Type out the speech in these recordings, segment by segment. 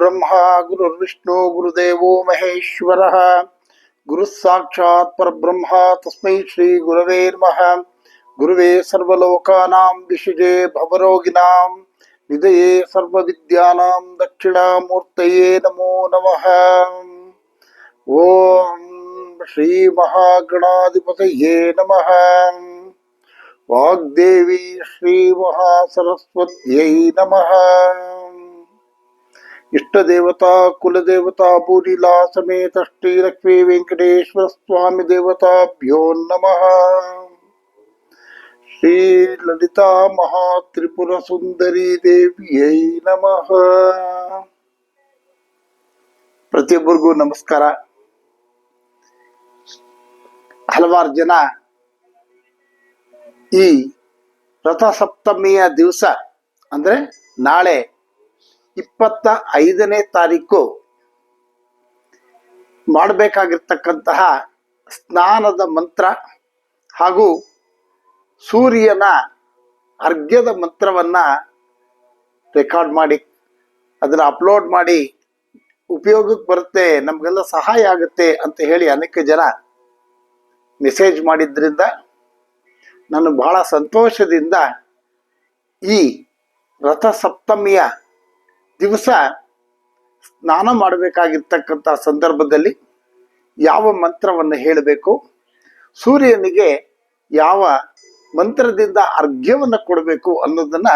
गुरुर्ब्रह्मा गुरुर्विष्णु गुरुदेवो महेश्वरः गुरुः साक्षात् परब्रह्म तस्मै श्रीगुरवे नमः गुरुवे सर्वलोकानां विषजे भवरोगिणां निधये सर्वविद्यानां दक्षिणामूर्तये नमो नमः ॐ श्रीमहागणाधिपतये नमः वाग्देवी श्रीमहासरस्वत्यै नमः ಇಷ್ಟ ದೇವತಾ ಕುಲದೇವತಾ ಭೂಲೀಲಾ ಸಮೇತ ಶ್ರೀ ಲಕ್ಷ್ಮೀ ವೆಂಕಟೇಶ್ವರ ಸ್ವಾಮಿ ದೇವತಾಭ್ಯೋ ನಮಃ. ಶ್ರೀ ಲಲಿತಾ ಮಹಾ ತ್ರಿಪುರ ಸುಂದರಿ ದೇವಿಯೈ ನಮಃ. ಪ್ರತಿಯೊಬ್ಬರಿಗೂ ನಮಸ್ಕಾರ. ಹಲವಾರು ಜನ ಈ ರಥಸಪ್ತಮಿಯ ದಿವಸ ಅಂದ್ರೆ ನಾಳೆ ಇಪ್ಪತ್ತ ಐದನೇ ತಾರೀಕು ಮಾಡಬೇಕಾಗಿರ್ತಕ್ಕಂತಹ ಸ್ನಾನದ ಮಂತ್ರ ಹಾಗೂ ಸೂರ್ಯನ ಅರ್ಘ್ಯದ ಮಂತ್ರವನ್ನ ರೆಕಾರ್ಡ್ ಮಾಡಿ, ಅದನ್ನ ಅಪ್ಲೋಡ್ ಮಾಡಿ, ಉಪಯೋಗಕ್ಕೆ ಬರುತ್ತೆ, ನಮಗೆಲ್ಲ ಸಹಾಯ ಆಗುತ್ತೆ ಅಂತ ಹೇಳಿ ಅನೇಕ ಜನ ಮೆಸೇಜ್ ಮಾಡಿದ್ರಿಂದ ನಾನು ಬಹಳ ಸಂತೋಷದಿಂದ ಈ ರಥಸಪ್ತಮಿಯ ದಿವಸ ಸ್ನಾನ ಮಾಡಬೇಕಾಗಿರ್ತಕ್ಕಂಥ ಸಂದರ್ಭದಲ್ಲಿ ಯಾವ ಮಂತ್ರವನ್ನು ಹೇಳಬೇಕು? ಸೂರ್ಯನಿಗೆ ಯಾವ ಮಂತ್ರದಿಂದ ಅರ್ಘ್ಯವನ್ನು ಕೊಡಬೇಕು ಅನ್ನೋದನ್ನ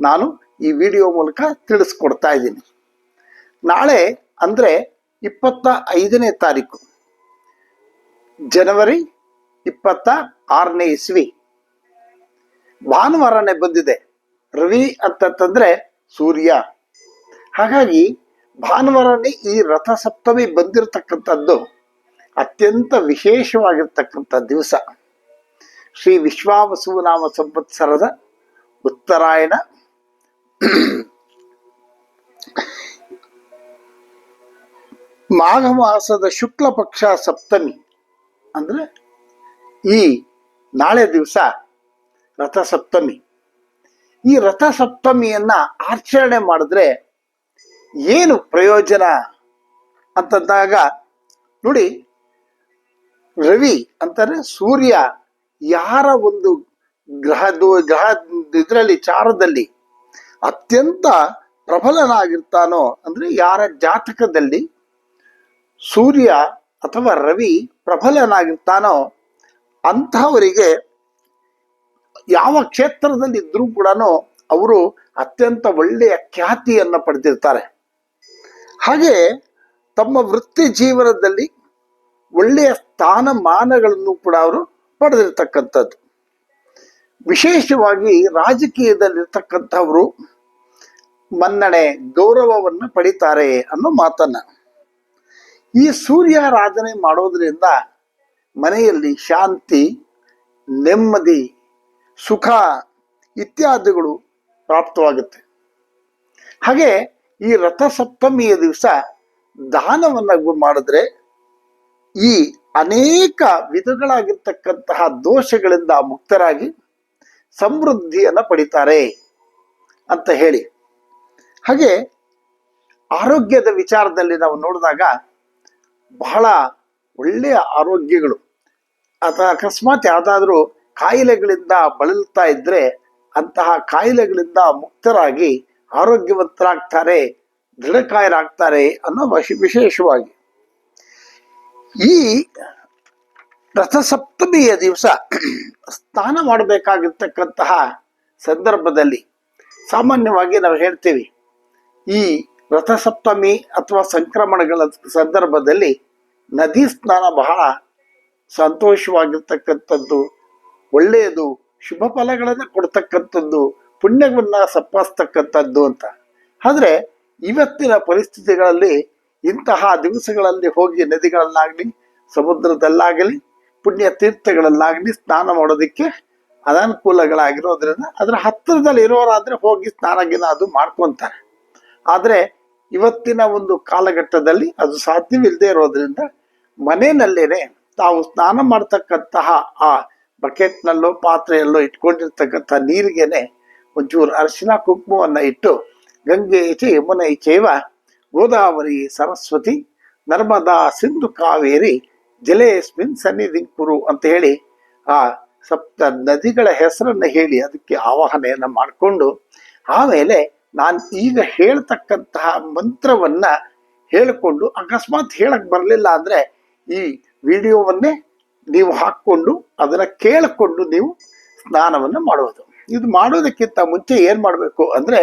ನಾನು ಈ ವಿಡಿಯೋ ಮೂಲಕ ತಿಳಿಸ್ಕೊಡ್ತಾ ಇದ್ದೀನಿ. ನಾಳೆ ಅಂದ್ರೆ ಇಪ್ಪತ್ತ ಐದನೇ ತಾರೀಕು. ಜನವರಿ ಇಪ್ಪತ್ತ ಆರನೇ ಇಸ್ವಿ. ಭಾನುವಾರನೇ ಬಂದಿದೆ. ರವಿ ಅಂತಂತಂದ್ರೆ ಸೂರ್ಯ. ಹಾಗಾಗಿ ಭಾನುವಾರನೇ ಈ ರಥಸಪ್ತಮಿ ಬಂದಿರತಕ್ಕಂಥದ್ದು ಅತ್ಯಂತ ವಿಶೇಷವಾಗಿರ್ತಕ್ಕಂಥ ದಿವಸ. ಶ್ರೀ ವಿಶ್ವಾವಸುನಾಮ ಸಂವತ್ಸರದ ಉತ್ತರಾಯಣ. ಮಾಘ ಮಾಸದ ಶುಕ್ಲ ಪಕ್ಷ ಸಪ್ತಮಿ ಅಂದ್ರೆ ಈ ನಾಳೆ ದಿವಸ ರಥಸಪ್ತಮಿ. ಈ ರಥಸಪ್ತಮಿಯನ್ನ ಆಚರಣೆ ಮಾಡಿದ್ರೆ ಏನು ಪ್ರಯೋಜನ ಅಂತಂದಾಗ, ನೋಡಿ, ರವಿ ಅಂತಾರೆ, ಸೂರ್ಯ ಯಾರ ಒಂದು ಗ್ರಹದ ಗ್ರಹ ಇದರಲ್ಲಿ, ಚಾರದಲ್ಲಿ ಅತ್ಯಂತ ಪ್ರಬಲನಾಗಿರ್ತಾನೋ, ಅಂದ್ರೆ ಯಾರ ಜಾತಕದಲ್ಲಿ ಸೂರ್ಯ ಅಥವಾ ರವಿ ಪ್ರಬಲನಾಗಿರ್ತಾನೋ, ಅಂಥವರಿಗೆ ಯಾವ ಕ್ಷೇತ್ರದಲ್ಲಿ ಇದ್ರೂ ಕೂಡ ಅವರು ಅತ್ಯಂತ ಒಳ್ಳೆಯ ಖ್ಯಾತಿಯನ್ನು ಪಡೆದಿರ್ತಾರೆ. ಹಾಗೆ ತಮ್ಮ ವೃತ್ತಿ ಜೀವನದಲ್ಲಿ ಒಳ್ಳೆಯ ಸ್ಥಾನಮಾನಗಳನ್ನು ಕೂಡ ಅವರು ಪಡೆದಿರ್ತಕ್ಕಂಥದ್ದು. ವಿಶೇಷವಾಗಿ ರಾಜಕೀಯದಲ್ಲಿರ್ತಕ್ಕಂಥವರು ಮನ್ನಣೆ, ಗೌರವವನ್ನು ಪಡಿತಾರೆ ಅನ್ನೋ ಮಾತನ್ನ. ಈ ಸೂರ್ಯಾರಾಧನೆ ಮಾಡೋದರಿಂದ ಮನೆಯಲ್ಲಿ ಶಾಂತಿ, ನೆಮ್ಮದಿ, ಸುಖ ಇತ್ಯಾದಿಗಳು ಪ್ರಾಪ್ತವಾಗುತ್ತೆ. ಹಾಗೆ ಈ ರಥಸಪ್ತಮಿಯ ದಿವಸ ದಾನವನ್ನ ಮಾಡಿದ್ರೆ ಈ ಅನೇಕ ವಿಧಗಳಾಗಿರ್ತಕ್ಕಂತಹ ದೋಷಗಳಿಂದ ಮುಕ್ತರಾಗಿ ಸಮೃದ್ಧಿಯನ್ನು ಪಡಿತಾರೆ ಅಂತ ಹೇಳಿ. ಹಾಗೆ ಆರೋಗ್ಯದ ವಿಚಾರದಲ್ಲಿ ನಾವು ನೋಡಿದಾಗ ಬಹಳ ಒಳ್ಳೆಯ ಆರೋಗ್ಯಗಳು. ಅಥವಾ ಅಕಸ್ಮಾತ್ ಯಾವುದಾದ್ರೂ ಕಾಯಿಲೆಗಳಿಂದ ಬಳಲ್ತಾ ಇದ್ರೆ ಅಂತಹ ಕಾಯಿಲೆಗಳಿಂದ ಮುಕ್ತರಾಗಿ ಆರೋಗ್ಯವಂತರಾಗ್ತಾರೆ, ದೃಢಕಾಯರಾಗ್ತಾರೆ ಅನ್ನೋ ವಶ- ವಿಶೇಷವಾಗಿ. ಈ ರಥಸಪ್ತಮಿಯ ದಿವಸ ಸ್ನಾನ ಮಾಡಬೇಕಾಗಿರ್ತಕ್ಕಂತಹ ಸಂದರ್ಭದಲ್ಲಿ ಸಾಮಾನ್ಯವಾಗಿ ನಾವು ಹೇಳ್ತೀವಿ, ಈ ರಥಸಪ್ತಮಿ ಅಥವಾ ಸಂಕ್ರಮಣಗಳ ಸಂದರ್ಭದಲ್ಲಿ ನದಿ ಸ್ನಾನ ಬಹಳ ಸಂತೋಷವಾಗಿರ್ತಕ್ಕಂಥದ್ದು, ಒಳ್ಳೆಯದು, ಶುಭ ಫಲಗಳನ್ನು ಕೊಡ್ತಕ್ಕಂಥದ್ದು ಪುಣ್ಯವನ್ನ ಸಪ್ಪಿಸ್ತಕ್ಕಂಥದ್ದು ಅಂತ. ಆದರೆ ಇವತ್ತಿನ ಪರಿಸ್ಥಿತಿಗಳಲ್ಲಿ ಇಂತಹ ದಿವಸಗಳಲ್ಲಿ ಹೋಗಿ ನದಿಗಳಲ್ಲಾಗಲಿ, ಸಮುದ್ರದಲ್ಲಾಗಲಿ, ಪುಣ್ಯ ತೀರ್ಥಗಳಲ್ಲಾಗಲಿ ಸ್ನಾನ ಮಾಡೋದಕ್ಕೆ ಅನಾನುಕೂಲಗಳಾಗಿರೋದ್ರಿಂದ ಅದರ ಹತ್ತಿರದಲ್ಲಿ ಇರೋರಾದ್ರೆ ಹೋಗಿ ಸ್ನಾನ ಗಿನ ಅದು ಮಾಡ್ಕೊಂತಾರೆ. ಆದರೆ ಇವತ್ತಿನ ಒಂದು ಕಾಲಘಟ್ಟದಲ್ಲಿ ಅದು ಸಾಧ್ಯವಿಲ್ಲದೆ ಇರೋದ್ರಿಂದ ಮನೆಯಲ್ಲೇನೆ ತಾವು ಸ್ನಾನ ಮಾಡ್ತಕ್ಕಂತಹ ಆ ಬಕೆಟ್ನಲ್ಲೋ, ಪಾತ್ರೆಯಲ್ಲೋ ಇಟ್ಕೊಂಡಿರ್ತಕ್ಕಂಥ ನೀರಿಗೆನೆ ಒಂಚೂರು ಅರಿಶಿನ, ಕುಂಕುಮವನ್ನು ಇಟ್ಟು ಗಂಗೆ ಯಮುನೆ ಚೈವ, ಗೋದಾವರಿ ಸರಸ್ವತಿ, ನರ್ಮದಾ ಸಿಂಧು ಕಾವೇರಿ, ಜಲೇಸ್ಮಿನ್ ಸನ್ನಿಧಿ ಕುರು ಅಂತ ಹೇಳಿ ಆ ಸಪ್ತ ನದಿಗಳ ಹೆಸರನ್ನು ಹೇಳಿ ಅದಕ್ಕೆ ಆವಾಹನೆಯನ್ನು ಮಾಡಿಕೊಂಡು ಆಮೇಲೆ ನಾನು ಈಗ ಹೇಳ್ತಕ್ಕಂತಹ ಮಂತ್ರವನ್ನ ಹೇಳಿಕೊಂಡು ಅಕಸ್ಮಾತ್ ಹೇಳಕ್ಕೆ ಬರಲಿಲ್ಲ ಅಂದ್ರೆ ಈ ವಿಡಿಯೋವನ್ನೇ ನೀವು ಹಾಕ್ಕೊಂಡು ಅದನ್ನ ಕೇಳಿಕೊಂಡು ನೀವು ಸ್ನಾನವನ್ನು ಮಾಡುವುದು. ಇದು ಮಾಡೋದಕ್ಕಿಂತ ಮುಂಚೆ ಏನು ಮಾಡಬೇಕು ಅಂದ್ರೆ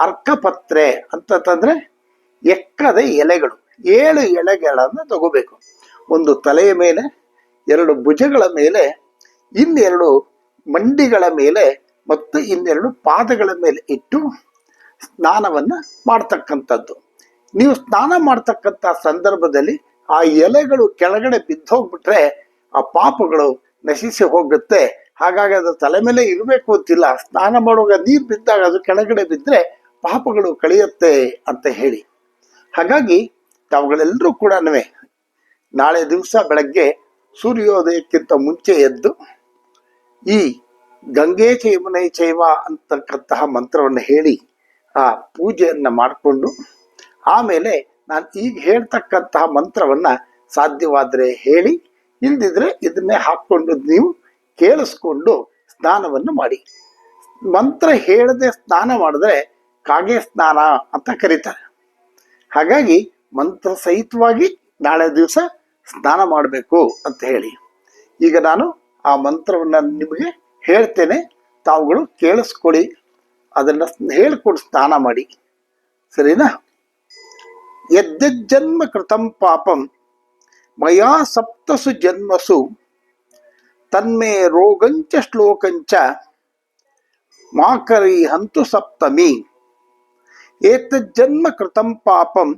ಅರ್ಕಪತ್ರೆ ಅಂತಂದ್ರೆ ಎಕ್ಕದ ಎಲೆಗಳು, ಏಳು ಎಲೆಗಳನ್ನು ತಗೋಬೇಕು. ಒಂದು ತಲೆಯ ಮೇಲೆ, ಎರಡು ಭುಜಗಳ ಮೇಲೆ, ಇನ್ನೆರಡು ಮಂಡಿಗಳ ಮೇಲೆ ಮತ್ತು ಇನ್ನೆರಡು ಪಾದಗಳ ಮೇಲೆ ಇಟ್ಟು ಸ್ನಾನವನ್ನ ಮಾಡ್ತಕ್ಕಂಥದ್ದು. ನೀವು ಸ್ನಾನ ಮಾಡ್ತಕ್ಕಂಥ ಸಂದರ್ಭದಲ್ಲಿ ಆ ಎಲೆಗಳು ಕೆಳಗಡೆ ಬಿದ್ದೋಗ್ಬಿಟ್ರೆ ಆ ಪಾಪಗಳು ನಶಿಸಿ ಹೋಗುತ್ತೆ. ಹಾಗಾಗಿ ಅದು ತಲೆ ಮೇಲೆ ಇರಬೇಕು ಅಂತಿಲ್ಲ. ಸ್ನಾನ ಮಾಡುವಾಗ ನೀರು ಬಿದ್ದಾಗ ಅದು ಕೆಳಗಡೆ ಬಿದ್ದರೆ ಪಾಪಗಳು ಕಳೆಯುತ್ತೆ ಅಂತ ಹೇಳಿ. ಹಾಗಾಗಿ ತಾವುಗಳೆಲ್ಲರೂ ಕೂಡ ನಾಳೆ ದಿವಸ ಬೆಳಗ್ಗೆ ಸೂರ್ಯೋದಯಕ್ಕಿಂತ ಮುಂಚೆ ಎದ್ದು ಈ ಗಂಗೆ ಚೈಮನೆ ಚೈವ ಅಂತಕ್ಕಂತಹ ಮಂತ್ರವನ್ನು ಹೇಳಿ ಆ ಪೂಜೆಯನ್ನು ಮಾಡಿಕೊಂಡು ಆಮೇಲೆ ನಾನು ಈಗ ಹೇಳ್ತಕ್ಕಂತಹ ಮಂತ್ರವನ್ನು ಸಾಧ್ಯವಾದರೆ ಹೇಳಿ, ಇಲ್ದಿದ್ರೆ ಇದನ್ನೇ ಹಾಕ್ಕೊಂಡು ನೀವು ಕೇಳಿಸ್ಕೊಂಡು ಸ್ನಾನವನ್ನು ಮಾಡಿ. ಮಂತ್ರ ಹೇಳದೆ ಸ್ನಾನ ಮಾಡಿದ್ರೆ ಕಾಗೆ ಸ್ನಾನ ಅಂತ ಕರೀತಾರೆ. ಹಾಗಾಗಿ ಮಂತ್ರ ಸಹಿತವಾಗಿ ನಾಳೆ ದಿವಸ ಸ್ನಾನ ಮಾಡಬೇಕು ಅಂತ ಹೇಳಿ. ಈಗ ನಾನು ಆ ಮಂತ್ರವನ್ನು ನಿಮಗೆ ಹೇಳ್ತೇನೆ. ತಾವುಗಳು ಕೇಳಿಸ್ಕೊಳ್ಳಿ. ಅದನ್ನ ಹೇಳ್ಕೊಂಡು ಸ್ನಾನ ಮಾಡಿ. ಸರಿನಾ? ಯದ್ಜನ್ಮ ಕೃತಂ ಪಾಪಂ. ಮಯಾ ಸಪ್ತಸು ಜನ್ಮಸು. ತನ್ಮೇ ರೋಗಂಚ ಶ್ಲೋಕಂಚ ಮಾಕರಿ ಹಂತು ಸಪ್ತಮಿ. ಏತಜ್ಜನ್ಮ ಕೃತಂ ಪಾಪಂ,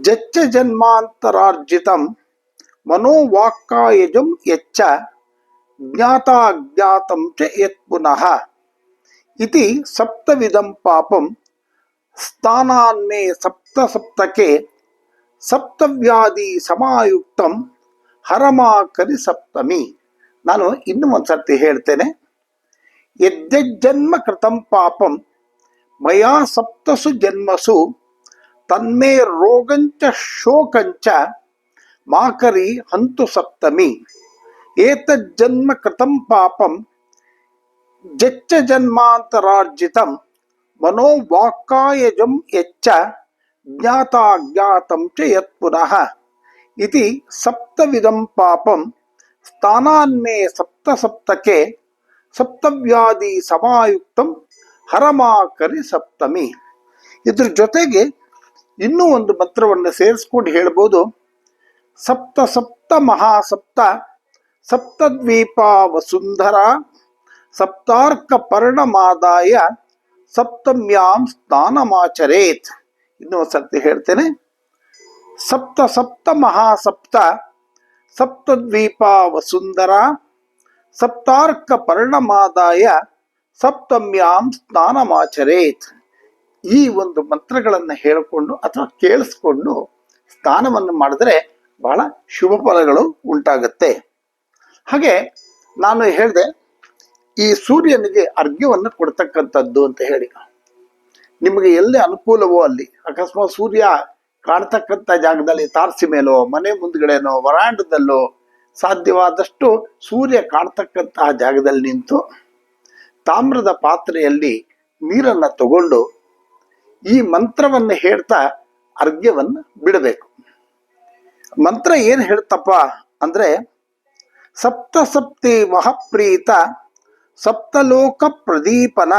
ಜಚ್ಚ ಜನ್ಮಾಂತರಾರ್ಜಿತಂ ಮನೋವಾಕ್ಕಾಯಜಂ ಯಚ್ಚ ಜ್ಞಾತಾಜ್ಞಾತಂ ಚ ಯತ್ ಪುನಃ. ಇತಿ ಸಪ್ತವಿಧಂ ಪಾಪಂ ಸ್ಥಾನಾನ್ಮೇ ಸಪ್ತ ಸಪ್ತಕೆ ಸಪ್ತವ್ಯಾಧಿ ಸಮಾಯುಕ್ತಂ ಹರಮಾಕರಿ ಸಪ್ತಮಿ. ನಾನು ಇನ್ನು ಒಂದ್ಸರ್ತಿ ಹೇಳ್ತೇನೆ. ಯಜ್ಜನ್ಮ ಕೃತಂ ಪಾಪಂ, ಮಯಾ ಸಪ್ತಸು ಜನ್ಮಸು, ತನ್ಮೇ ರೋಗಂಚ ಶೋಕಂಚ, ಮಾಕರಿ ಹಂತು ಸಪ್ತಮಿ. ಏತಜ್ಜನ್ಮ ಕೃತಂ ಪಾಪಂ, ಜಚ್ಚ ಜನ್ಮಾಂತರಾರ್ಜಿತಂ ಮನೋವಾಕ್ಕಾಯಜಂ ಯಚ್ಚ, ಜ್ಞಾತಾಜ್ಞಾತಂ ಚ ಯತ್ ಪುನಃ ಇತಿ ಸಪ್ತವಿಧಂ ಪಾಪಂ ಸ್ಥಾನಾನ್ಮೇ ಸಪ್ತ ಸಪ್ತಕೆ ಸಪ್ತವ್ಯಾಧಿ ಸಮಾಯುಕ್ತಂ ಹರಮಾಕರಿ ಸಪ್ತಮಿ ಇದ್ರ ಜೊತೆಗೆ ಇನ್ನೂ ಒಂದು ಮಂತ್ರವನ್ನು ಸೇರಿಸ್ಕೊಂಡು ಹೇಳ್ಬೋದು ಸಪ್ತ ಸಪ್ತ ಮಹಾಸಪ್ತ ಸಪ್ತದ್ವೀಪ ವಸುಂಧರ ಸಪ್ತಾರ್ಕ ಪರ್ಣಮಾದಾಯ ಸಪ್ತಮ್ಯಾಂ ಸ್ನಾನಮಾಚರೇತ್ ಇನ್ನೊಂದು ಸರ್ತಿ ಹೇಳ್ತೇನೆ ಸಪ್ತ ಸಪ್ತ ಮಹಾಸಪ್ತ ಸಪ್ತದ್ವೀಪ ವಸುಂಧರ ಸಪ್ತಾರ್ಕ ಪರ್ಣಮಾದಾಯ, ಸಪ್ತಮ್ಯಾಂ ಸ್ನಾನಮಾಚರೇತ್. ಈ ಒಂದು ಮಂತ್ರಗಳನ್ನು ಹೇಳಿಕೊಂಡು ಅಥವಾ ಕೇಳಿಸ್ಕೊಂಡು ಸ್ನಾನವನ್ನು ಮಾಡಿದ್ರೆ ಬಹಳ ಶುಭ ಫಲಗಳು ಉಂಟಾಗುತ್ತೆ. ಹಾಗೆ ನಾನು ಹೇಳಿದೆ, ಈ ಸೂರ್ಯನಿಗೆ ಅರ್ಘ್ಯವನ್ನು ಕೊಡ್ತಕ್ಕಂಥದ್ದು ಅಂತ ಹೇಳಿ. ನಿಮಗೆ ಎಲ್ಲಿ ಅನುಕೂಲವೋ ಅಲ್ಲಿ, ಅಕಸ್ಮಾತ್ ಸೂರ್ಯ ಕಾಣ್ತಕ್ಕಂಥ ಜಾಗದಲ್ಲಿ ತಾರಸಿ ಮೇಲೋ, ಮನೆ ಮುಂದ್ಗಡೆನೋ, ವರಾಂಡದಲ್ಲೋ ಸಾಧ್ಯವಾದಷ್ಟು ಸೂರ್ಯ ಕಾಣ್ತಕ್ಕಂತಹ ಜಾಗದಲ್ಲಿ ನಿಂತು ತಾಮ್ರದ ಪಾತ್ರೆಯಲ್ಲಿ ನೀರನ್ನ ತಗೊಂಡು ಈ ಮಂತ್ರವನ್ನು ಹೇಳ್ತಾ ಅರ್ಘ್ಯವನ್ನು ಬಿಡಬೇಕು. ಮಂತ್ರ ಏನು ಹೇಳ್ತಪ್ಪ ಅಂದ್ರೆ, ಸಪ್ತ ಸಪ್ತಿ ಮಹಪ್ರೀತ, ಸಪ್ತಲೋಕ ಪ್ರದೀಪನ,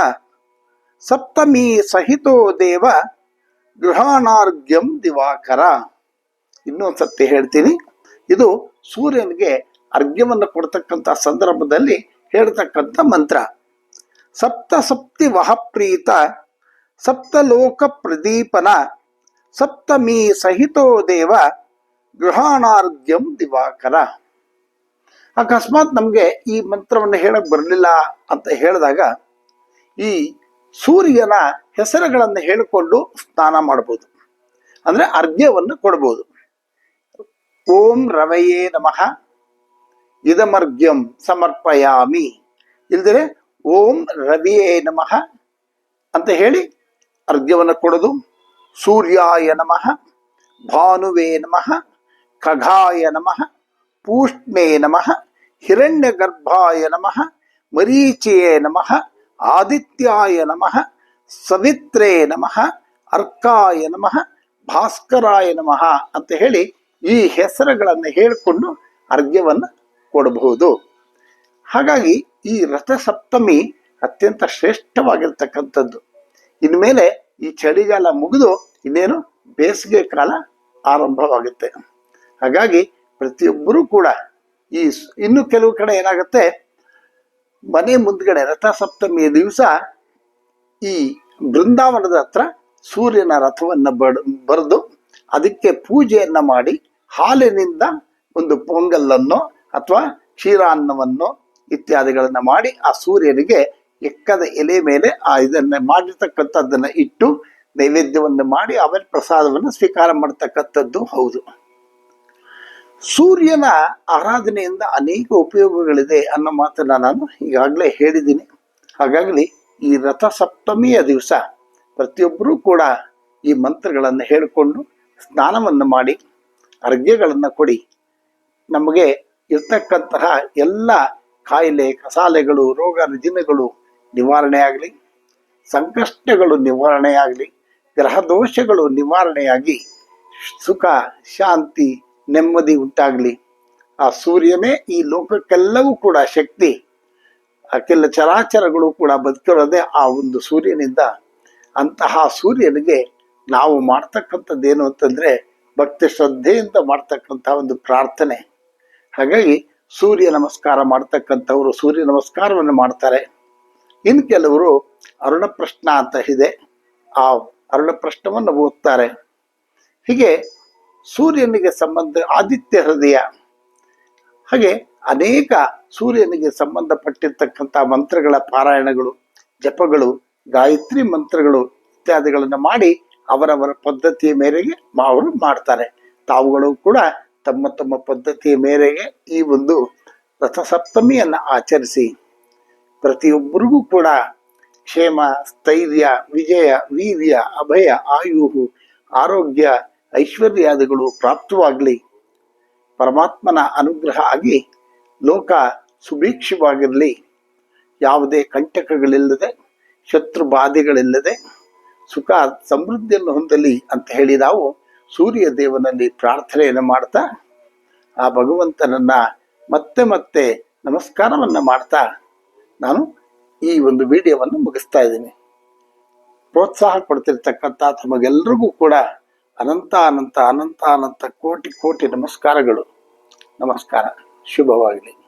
ಸಪ್ತಮಿ ಸಹಿತೋ ದೇವ ಗೃಹಾಣಾರ್ಘ್ಯಂ ದಿವಾಕರ. ಇನ್ನೊಂದು ಸತ್ಯ ಹೇಳ್ತೀನಿ, ಇದು ಸೂರ್ಯನಿಗೆ ಅರ್ಘ್ಯವನ್ನು ಕೊಡ್ತಕ್ಕಂಥ ಸಂದರ್ಭದಲ್ಲಿ ಹೇಳ್ತಕ್ಕಂಥ ಮಂತ್ರ. ಸಪ್ತ ಸಪ್ತಿ ವಹಪ್ರೀತ ಸಪ್ತಲೋಕ ಪ್ರದೀಪನ, ಸಪ್ತಮಿ ಸಹಿತೋ ದೇವ, ಗೃಹಾಣಾರ್ಘ್ಯಂ ದಿವಾಕರ. ಅಕಸ್ಮಾತ್ ನಮಗೆ ಈ ಮಂತ್ರವನ್ನು ಹೇಳಕ್ ಬರಲಿಲ್ಲ ಅಂತ ಹೇಳಿದಾಗ ಈ ಸೂರ್ಯನ ಹೆಸರುಗಳನ್ನು ಹೇಳಿಕೊಂಡು ಸ್ನಾನ ಮಾಡ್ಬೋದು. ಅಂದರೆ ಅರ್ಘ್ಯವನ್ನು ಕೊಡ್ಬೋದು. ಓಂ ರವಯೇ ನಮಃ. ಇದಮರ್ಘ್ಯಂ ಸಮರ್ಪಯಾಮಿ. ಇಲ್ದರೆ ಓಂ ರವಿಯೇ ನಮಃ ಅಂತ ಹೇಳಿ ಅರ್ಘ್ಯವನ್ನು ಕೊಡೋದು. ಸೂರ್ಯಾಯ ನಮಃ, ಭಾನುವೇ ನಮಃ, ಖಗಾಯ ನಮಃ ಪೂಷ್ಣೇ ನಮಃ, ಹಿರಣ್ಯಗರ್ಭಾಯ ನಮಃ, ಮರೀಚಿಯೇ ನಮಃ ಆದಿತ್ಯಾಯ ನಮಃ, ಸವಿತ್ರೇ ನಮಃ, ಅರ್ಕಾಯ ನಮಃ, ಭಾಸ್ಕರಾಯ ನಮಃ ಅಂತ ಹೇಳಿ ಈ ಹೆಸರುಗಳನ್ನು ಹೇಳಿಕೊಂಡು ಅರ್ಘ್ಯವನ್ನು ಕೊಡಬಹುದು. ಹಾಗಾಗಿ ಈ ರಥಸಪ್ತಮಿ ಅತ್ಯಂತ ಶ್ರೇಷ್ಠವಾಗಿರ್ತಕ್ಕಂಥದ್ದು. ಇನ್ಮೇಲೆ ಈ ಚಳಿಗಾಲ ಮುಗಿದು ಇನ್ನೇನು ಬೇಸಿಗೆ ಕಾಲ ಆರಂಭವಾಗುತ್ತೆ. ಹಾಗಾಗಿ ಪ್ರತಿಯೊಬ್ಬರೂ ಕೂಡ ಈ ಇನ್ನು ಕೆಲವು ಕಡೆ ಏನಾಗುತ್ತೆ? ಮನೆ ಮುಂದ್ಗಡೆ ರಥಸಪ್ತಮಿಯ ದಿವಸ ಈ ಬೃಂದಾವನದ ಹತ್ರ ಸೂರ್ಯನ ರಥವನ್ನು ಬಡ್, ಬರೆದು ಅದಕ್ಕೆ ಪೂಜೆಯನ್ನು ಮಾಡಿ ಹಾಲಿನಿಂದ ಒಂದು ಪೊಂಗಲ್ಲನ್ನು ಅಥವಾ ಕ್ಷೀರಾನ್ನವನ್ನು ಇತ್ಯಾದಿಗಳನ್ನು ಮಾಡಿ ಆ ಸೂರ್ಯನಿಗೆ ಎಕ್ಕದ ಎಲೆ ಮೇಲೆ ಆ ಇದನ್ನ ಮಾಡಿರ್ತಕ್ಕಂಥದ್ದನ್ನು ಇಟ್ಟು ನೈವೇದ್ಯವನ್ನು ಮಾಡಿ ಆಮೇಲೆ ಪ್ರಸಾದವನ್ನು ಸ್ವೀಕಾರ ಮಾಡ್ತಕ್ಕಂಥದ್ದು ಹೌದು. ಸೂರ್ಯನ ಆರಾಧನೆಯಿಂದ ಅನೇಕ ಉಪಯೋಗಗಳಿದೆ ಅನ್ನೋ ಮಾತನ್ನ ನಾನು ಈಗಾಗಲೇ ಹೇಳಿದ್ದೀನಿ. ಹಾಗಾಗಿ ಈ ರಥ ಸಪ್ತಮಿಯ ದಿವಸ ಪ್ರತಿಯೊಬ್ಬರೂ ಕೂಡ ಈ ಮಂತ್ರಗಳನ್ನು ಹೇಳಿಕೊಂಡು ಸ್ನಾನವನ್ನು ಮಾಡಿ, ಅರ್ಘ್ಯಗಳನ್ನು ಕೊಡಿ. ನಮಗೆ ಇರ್ತಕ್ಕಂತಹ ಎಲ್ಲ ಕಾಯಿಲೆ, ಕಸಾಲೆಗಳು, ರೋಗ ರುಜಿನಗಳು ನಿವಾರಣೆ ಆಗಲಿ, ಸಂಕಷ್ಟಗಳು ನಿವಾರಣೆಯಾಗಲಿ ಗ್ರಹ ದೋಷಗಳು ನಿವಾರಣೆಯಾಗಿ ಸುಖ, ಶಾಂತಿ ನೆಮ್ಮದಿ ಉಂಟಾಗಲಿ. ಆ ಸೂರ್ಯನೇ ಈ ಲೋಕಕ್ಕೆಲ್ಲವೂ ಕೂಡ ಶಕ್ತಿ. ಆ ಕೆಲ ಚರಾಚರಗಳು ಕೂಡ ಬದುಕಿರೋದೇ ಆ ಒಂದು ಸೂರ್ಯನಿಂದ. ಅಂತಹ ಸೂರ್ಯನಿಗೆ ನಾವು ಮಾಡ್ತಕ್ಕಂಥದ್ದೇನು ಅಂತಂದ್ರೆ ಭಕ್ತಿ ಶ್ರದ್ಧೆಯಿಂದ ಮಾಡ್ತಕ್ಕಂಥ ಒಂದು ಪ್ರಾರ್ಥನೆ. ಹಾಗಾಗಿ ಸೂರ್ಯ ನಮಸ್ಕಾರ ಮಾಡ್ತಕ್ಕಂಥವರು ಸೂರ್ಯ ನಮಸ್ಕಾರವನ್ನು ಮಾಡ್ತಾರೆ. ಇನ್ನು ಕೆಲವರು ಅರುಣ ಪ್ರಶ್ನ ಅಂತ ಇದೆ. ಆ ಅರುಣ ಪ್ರಶ್ನವನ್ನು ಓದ್ತಾರೆ. ಹೀಗೆ ಸೂರ್ಯನಿಗೆ ಸಂಬಂಧ ಆದಿತ್ಯ ಹೃದಯ. ಹಾಗೆ ಅನೇಕ ಸೂರ್ಯನಿಗೆ ಸಂಬಂಧಪಟ್ಟಿರ್ತಕ್ಕಂಥ ಮಂತ್ರಗಳ ಪಾರಾಯಣಗಳು, ಜಪಗಳು, ಗಾಯತ್ರಿ ಮಂತ್ರಗಳು ಇತ್ಯಾದಿಗಳನ್ನು ಮಾಡಿ ಅವರವರ ಪದ್ಧತಿಯ ಮೇರೆಗೆ ಅವರು ಮಾಡ್ತಾರೆ. ತಾವುಗಳು ಕೂಡ ತಮ್ಮ ತಮ್ಮ ಪದ್ಧತಿಯ ಮೇರೆಗೆ ಈ ಒಂದು ರಥಸಪ್ತಮಿಯನ್ನು ಆಚರಿಸಿ ಪ್ರತಿಯೊಬ್ಬರಿಗೂ ಕೂಡ ಕ್ಷೇಮ, ಸ್ಥೈರ್ಯ, ವಿಜಯ, ವೀರ್ಯ, ಅಭಯ, ಆಯುಹು, ಆರೋಗ್ಯ ಐಶ್ವರ್ಯಾದಿಗಳು ಪ್ರಾಪ್ತವಾಗಲಿ, ಪರಮಾತ್ಮನ ಅನುಗ್ರಹ ಆಗಿ ಲೋಕ ಸುಭೀಕ್ಷವಾಗಿರಲಿ. ಯಾವುದೇ ಕಂಟಕಗಳಿಲ್ಲದೆ, ಶತ್ರು ಬಾಧೆಗಳಿಲ್ಲದೆ, ಸುಖ ಸಮೃದ್ಧಿಯನ್ನು ಹೊಂದಲಿ ಅಂತ ಹೇಳಿ ನಾವು ಸೂರ್ಯ ದೇವನಲ್ಲಿ ಪ್ರಾರ್ಥನೆಯನ್ನು ಮಾಡ್ತಾ, ಆ ಭಗವಂತನನ್ನ ಮತ್ತೆ ಮತ್ತೆ ನಮಸ್ಕಾರವನ್ನು ಮಾಡ್ತಾ, ನಾನು ಈ ಒಂದು ವಿಡಿಯೋವನ್ನು ಮುಗಿಸ್ತಾ ಇದ್ದೀನಿ. ಪ್ರೋತ್ಸಾಹ ಕೊಡ್ತಿರ್ತಕ್ಕಂಥ ತಮಗೆಲ್ಲರಿಗೂ ಕೂಡ ಅನಂತ ಅನಂತ ಅನಂತ ಅನಂತ ಕೋಟಿ ಕೋಟಿ ನಮಸ್ಕಾರಗಳು. ನಮಸ್ಕಾರ. ಶುಭವಾಗಲಿ.